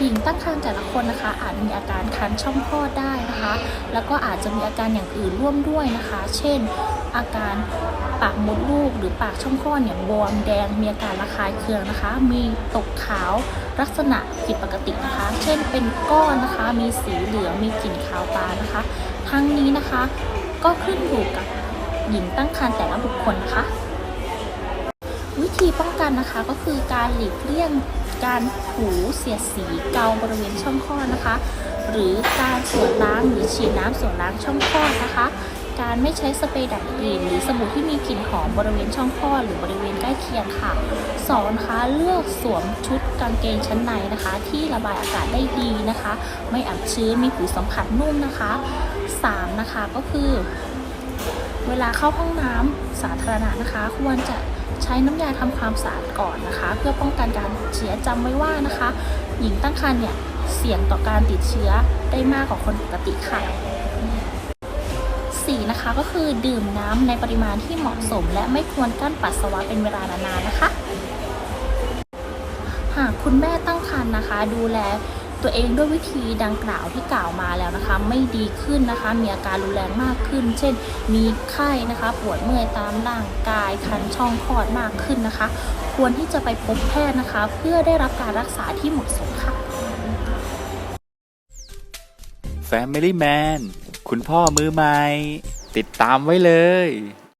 หญิงตั้งครรภ์แต่ละคนนะคะ อาจมีอาการคันช่องคลอดได้นะคะ แล้วก็อาจจะมีอาการอย่างอื่นร่วมด้วยนะคะ เช่น อาการปากมดลูกหรือปากช่องคลอดเนี่ยบวมแดงมีอาการระคายเคืองนะคะ มีตกขาวลักษณะผิดปกตินะคะ เช่นเป็นก้อนนะคะ มีสีเหลืองมีกลิ่นคาวตานะคะ ทั้งนี้นะคะก็ขึ้นอยู่กับหญิงตั้งครรภ์แต่ละบุคคลนะคะ ธีป้องกันนะคะก็คือการหลีกเลี่ยงการถูเสียดสีเกาบริเวณช่องคลอดนะคะ หรือการสวนล้างหรือฉีดน้ำสวนล้างช่องคลอดนะคะ การไม่ใช้สเปรย์ดับกลิ่นหรือสบู่ที่มีกลิ่นหอมบริเวณช่องคลอดหรือบริเวณใกล้เคียงค่ะสองนะคะเลือกสวมชุดกางเกงชั้นในนะคะ ที่ระบายอากาศได้ดีนะคะ ไม่อับชื้นมีผิวสัมผัสนุ่มนะคะสามนะคะก็คือ เวลาเข้าห้องน้ำสาธารณะนะคะ ควรจะ ใช้น้ำยาทำความสะอาดก่อนนะคะ เพื่อป้องกันการติดเชื้อจำไว้ว่านะคะ หญิงตั้งครรภ์เนี่ยเสี่ยงต่อการติดเชื้อได้มากกว่าคนปกติค่ะ 4. นะคะก็คือดื่มน้ำในปริมาณที่เหมาะสม และไม่ควรกั้นปัสสาวะเป็นเวลานานๆนะคะ หากคุณแม่ตั้งครรภ์นะคะ ดูแล ตัวเองด้วยวิธีดังกล่าวที่กล่าวมาแล้วนะคะ ไม่ดีขึ้นนะคะ มีอาการรุนแรงมากขึ้น เช่น มีไข้นะคะ ปวดเมื่อยตามร่างกายคันช่องคลอดมากขึ้นนะคะ ควรที่จะไปพบแพทย์นะคะ เพื่อได้รับการรักษาที่เหมาะสมค่ะ Family Man คุณพ่อมือใหม่ ติดตามไว้เลย